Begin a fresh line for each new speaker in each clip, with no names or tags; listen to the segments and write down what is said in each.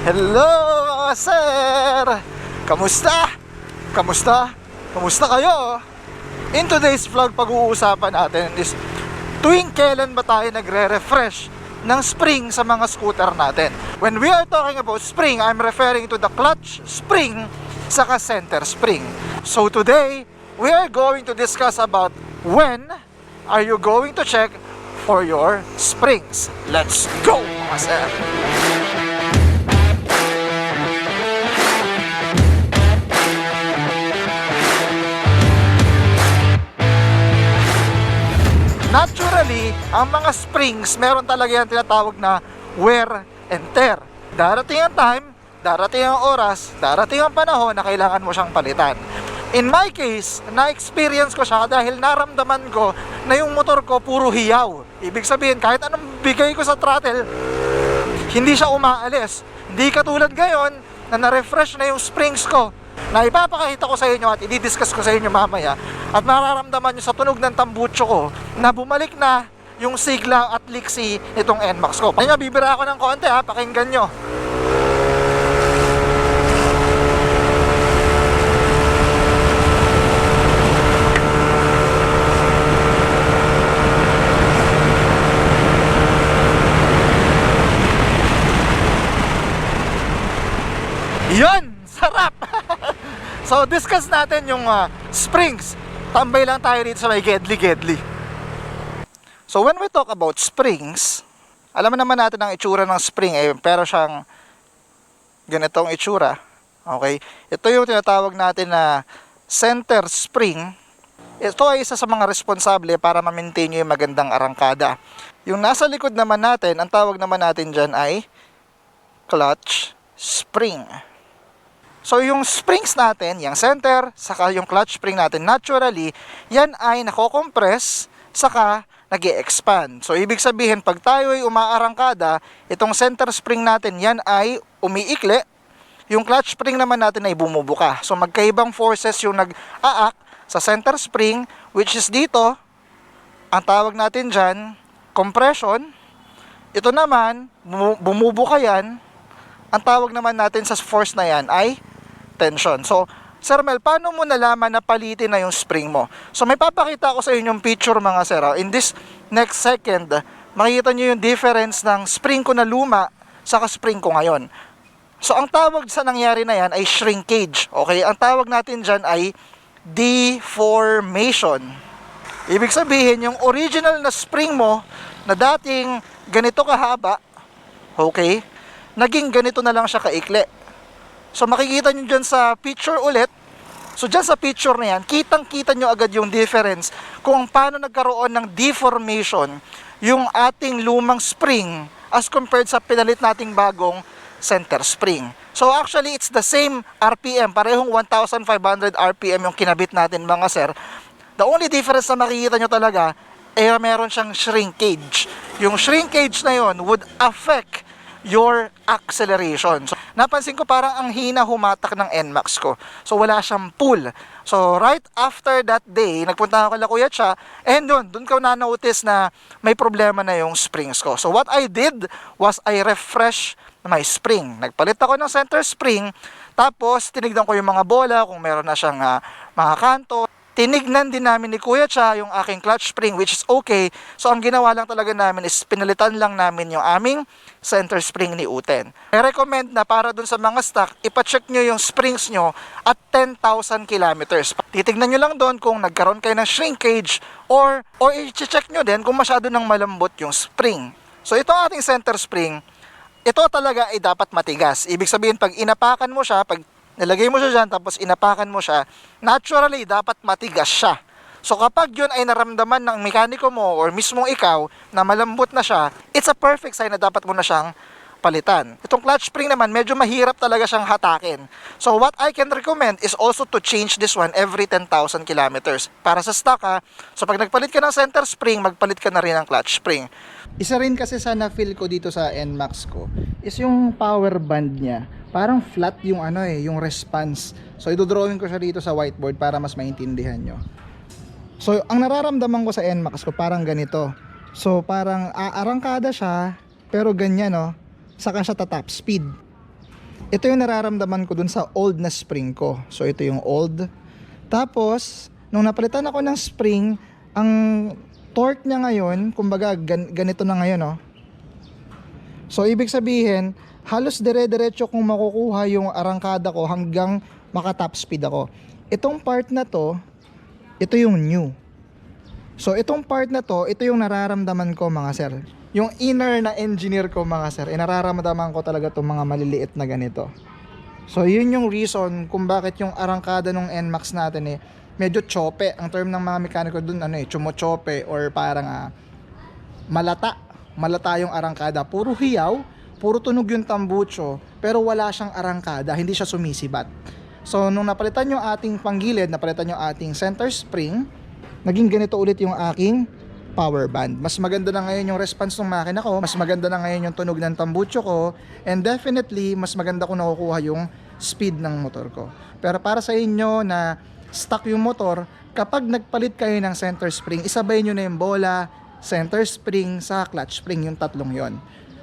Hello, sir! Kamusta? Kamusta? Kamusta kayo? In today's vlog, pag-uusapan natin is tuwing kailan ba tayo nagre-refresh ng spring sa mga scooter natin. When we are talking about spring, I'm referring to the clutch spring saka center spring. So today, we are going to discuss about when are you going to check for your springs. Let's go, mga sir! Naturally, ang mga springs, meron talaga yung tinatawag na wear and tear. Darating ang time, darating ang oras, darating ang panahon na kailangan mo siyang palitan. In my case, na-experience ko siya dahil naramdaman ko na yung motor ko puro hiyaw. Ibig sabihin, kahit anong bigay ko sa throttle, hindi siya umaalis. Hindi katulad ngayon na na-refresh na yung springs ko na ipapakita ko sa inyo at i-discuss ko sa inyo mamaya at mararamdaman nyo sa tunog ng tambucho ko na bumalik na yung sigla at liksi nitong NMAX ko. Nga, bibira ako ng konti ha, pakinggan nyo. Yun! Sarap! So, discuss natin yung ah, springs. Tambay lang tayo dito sa may Gedli Gedli. So, when we talk about springs, alam naman natin ang itsura ng spring eh, pero siyang ganitong itsura. Okay? Ito yung tinatawag natin na center spring. Ito ay isa sa mga responsable para ma-maintain yung magandang arangkada. Yung nasa likod naman natin, ang tawag naman natin dyan ay clutch spring. So yung springs natin, yung center, saka yung clutch spring natin, naturally, yan ay nako-compress, saka nag expand So ibig sabihin, pag tayo ay umaarangkada, itong center spring natin, yan ay umiikli, yung clutch spring naman natin ay bumubuka. So magkaibang forces yung nag-aak sa center spring, which is dito, ang tawag natin dyan, compression. Ito naman, bumu- bumubuka yan, ang tawag naman natin sa force na yan ay tension. So, Sir Mel, paano mo nalaman na palitin na yung spring mo? So, may papakita ko sa inyo yung picture mga sir. ah. In this next second, makikita nyo yung difference ng spring ko na luma sa spring ko ngayon. So, ang tawag sa nangyari na yan ay shrinkage. Okay? Ang tawag natin dyan ay deformation. Ibig sabihin, yung original na spring mo na dating ganito kahaba, okay, naging ganito na lang siya kaikli. So makikita nyo dyan sa picture ulit, so dyan sa picture na yan, kitang-kita nyo agad yung difference kung paano nagkaroon ng deformation yung ating lumang spring as compared sa pinalit nating bagong center spring. So actually, it's the same RPM, parehong 1,500 RPM yung kinabit natin mga sir. The only difference na makikita nyo talaga, eh meron siyang shrinkage. Yung shrinkage na yon would affect your acceleration. So, napansin ko parang ang hina humatak ng NMAX ko. So, wala siyang pull. So, right after that day, nagpunta ako kay Kuya Cha, and doon, doon ko na-notice na may problema na yung springs ko. So, what I did was I refresh my spring. Nagpalit ako ng center spring, tapos tinignan ko yung mga bola, kung meron na siyang ah, mga kanto. Tinignan din namin ni Kuya Cha yung aking clutch spring which is okay. So ang ginawa lang talaga namin is pinalitan lang namin yung aming center spring ni Uten. I recommend na para dun sa mga stock, ipacheck nyo yung springs nyo at 10,000 kilometers. Titignan nyo lang doon kung nagkaroon kayo ng shrinkage or, or i-check nyo din kung masyado nang malambot yung spring. So ito ating center spring. Ito talaga ay dapat matigas. Ibig sabihin pag inapakan mo siya, pag nilagay mo siya dyan tapos inapakan mo siya, naturally dapat matigas siya. So kapag yun ay naramdaman ng mekaniko mo or mismong ikaw na malambot na siya, it's a perfect sign na dapat mo na siyang palitan. Itong clutch spring naman, medyo mahirap talaga siyang hatakin. So what I can recommend is also to change this one every 10,000 kilometers. Para sa stock ha, so pag nagpalit ka ng center spring, magpalit ka na rin ng clutch spring. Isa rin kasi sa na-feel ko dito sa NMAX ko is yung power band niya. Parang flat yung ano eh, yung response. So idodrawing ko siya dito sa whiteboard para mas maintindihan nyo. So ang nararamdaman ko sa NMAX ko parang ganito. So parang aarangkada siya pero ganyan no. Saka siya tatap speed. ito yung nararamdaman ko dun sa old na spring ko. So ito yung old. Tapos, nung napalitan ako ng spring, ang torque niya ngayon, kumbaga gan- ganito na ngayon, oh. So ibig sabihin, halos dire-diretso kong makukuha yung arangkada ko hanggang maka-top speed ako. Itong part na to, ito yung new. So itong part na to, ito yung nararamdaman ko mga sir. Yung inner na engineer ko mga sir, eh, ko talaga itong mga maliliit na ganito. So yun yung reason kung bakit yung arangkada ng NMAX natin eh, medyo chope. Ang term ng mga mekaniko dun, ano eh, chumochope or parang ah, malata. Malata yung arangkada. Puro hiyaw, puro tunog yung tambucho, pero wala siyang arangkada, hindi siya sumisibat. So, nung napalitan yung ating panggilid, napalitan yung ating center spring, naging ganito ulit yung aking power band. Mas maganda na ngayon yung response ng makina ko, mas maganda na ngayon yung tunog ng tambucho ko, and definitely, mas maganda ko nakukuha yung speed ng motor ko. Pero para sa inyo na stuck yung motor, kapag nagpalit kayo ng center spring, isabay nyo na yung bola, center spring, sa clutch spring, yung tatlong yon.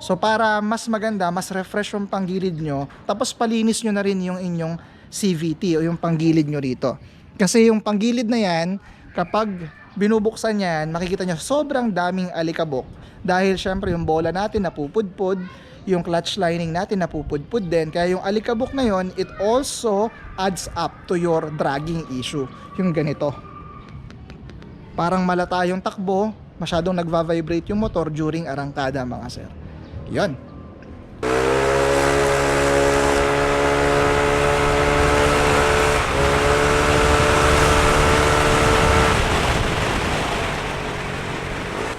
So para mas maganda, mas refresh yung panggilid nyo, tapos palinis nyo na rin yung inyong CVT o yung panggilid nyo rito. Kasi yung panggilid na yan, kapag binubuksan yan, makikita nyo sobrang daming alikabok. Dahil syempre yung bola natin napupudpud, yung clutch lining natin napupudpud din. Kaya yung alikabok na yon, it also adds up to your dragging issue. Yung ganito. Parang malata yung takbo, masyadong nagva-vibrate yung motor during arangkada mga sir. Yon.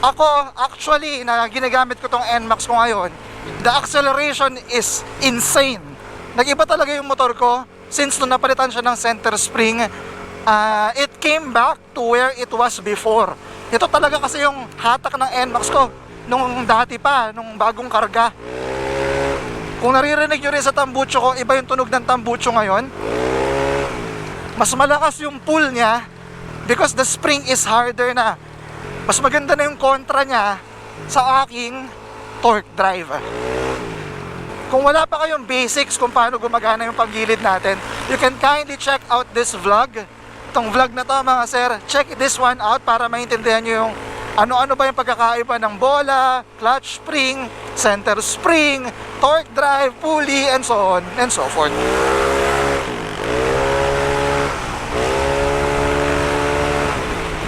Ako, actually, na ginagamit ko tong NMAX ko ngayon, the acceleration is insane. Nag-iba talaga yung motor ko since nung napalitan siya ng center spring, uh, it came back to where it was before. Ito talaga kasi yung hatak ng NMAX ko nung dati pa, nung bagong karga. Kung naririnig nyo rin sa tambucho ko, iba yung tunog ng tambucho ngayon. Mas malakas yung pull niya because the spring is harder na. Mas maganda na yung kontra niya sa aking torque drive. Kung wala pa kayong basics kung paano gumagana yung paggilid natin, you can kindly check out this vlog. Itong vlog na to mga sir, check this one out para maintindihan nyo yung ano-ano ba yung pagkakaiba ng bola, clutch spring, center spring, torque drive, pulley, and so on and so forth.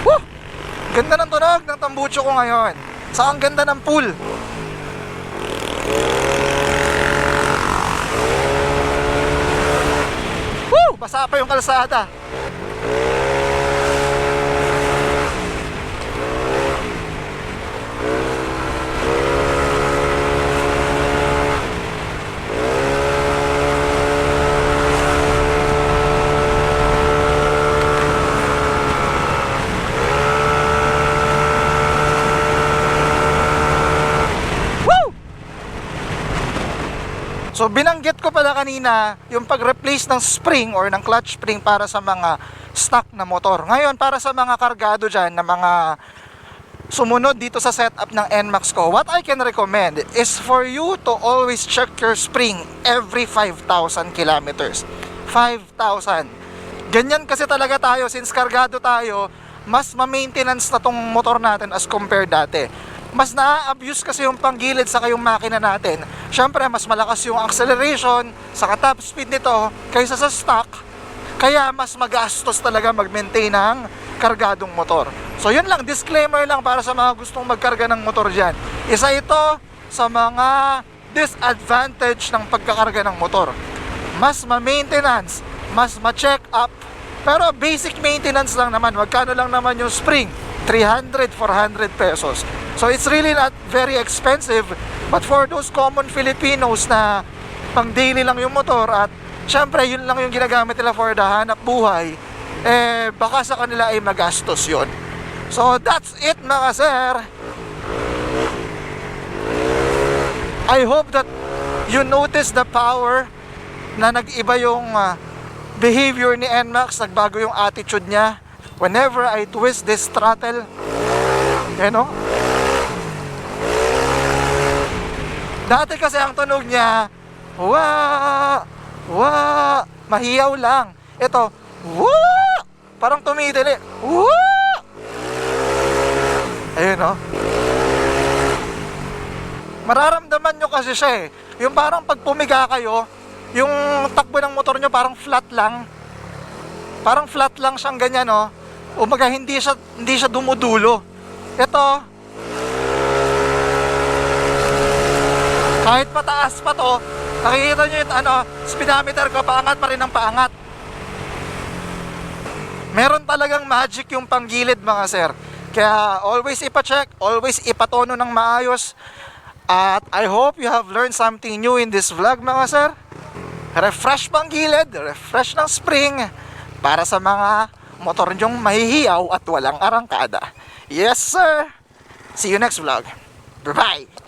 Woo! Ganda ng tunog ng tambucho ko ngayon. Sa ang ganda ng pool. Woo! Basa pa yung kalsada. Woo! So binanggit ko pala kanina yung pag-replace ng spring or ng clutch spring para sa mga stock na motor. Ngayon para sa mga kargado dyan na mga sumunod dito sa setup ng NMAX ko, what I can recommend is for you to always check your spring every 5,000 kilometers. 5,000. Ganyan kasi talaga tayo since kargado tayo, mas ma-maintenance na tong motor natin as compared dati. Mas na-abuse kasi yung panggilid sa yung makina natin. Siyempre, mas malakas yung acceleration sa top speed nito kaysa sa stock. Kaya mas magastos talaga mag-maintain ng kargadong motor. So yun lang, disclaimer lang para sa mga gustong magkarga ng motor dyan. Isa ito sa mga disadvantage ng pagkakarga ng motor. Mas ma-maintenance, mas ma-check up, pero basic maintenance lang naman. Magkano lang naman yung spring? 300, 400 pesos. So it's really not very expensive, but for those common Filipinos na pang daily lang yung motor at syempre yun lang yung ginagamit nila for the hanap buhay, eh baka sa kanila ay magastos yon. So that's it mga sir. I hope that you notice the power na nag-iba yung ah, behavior ni NMAX, nagbago yung attitude niya. Whenever I twist this throttle, you know? Dati kasi ang tunog niya, Wa! Wa! Mahiyaw lang. Ito, wa! Parang tumidili. Wa! Ayun oh. Mararamdaman nyo kasi siya eh. Yung parang pag pumiga kayo, yung takbo ng motor nyo parang flat lang. Parang flat lang siyang ganyan oh. Umaga hindi siya hindi siya dumudulo. Ito, kahit pataas pa to, nakikita nyo yung ano, speedometer ko, paangat pa rin ang paangat. Meron talagang magic yung panggilid mga sir. Kaya always ipa-check, always ipatono ng maayos. At I hope you have learned something new in this vlog mga sir. Refresh panggilid, refresh ng spring para sa mga motor nyong mahihiyaw at walang arangkada. Yes sir! See you next vlog. Bye-bye!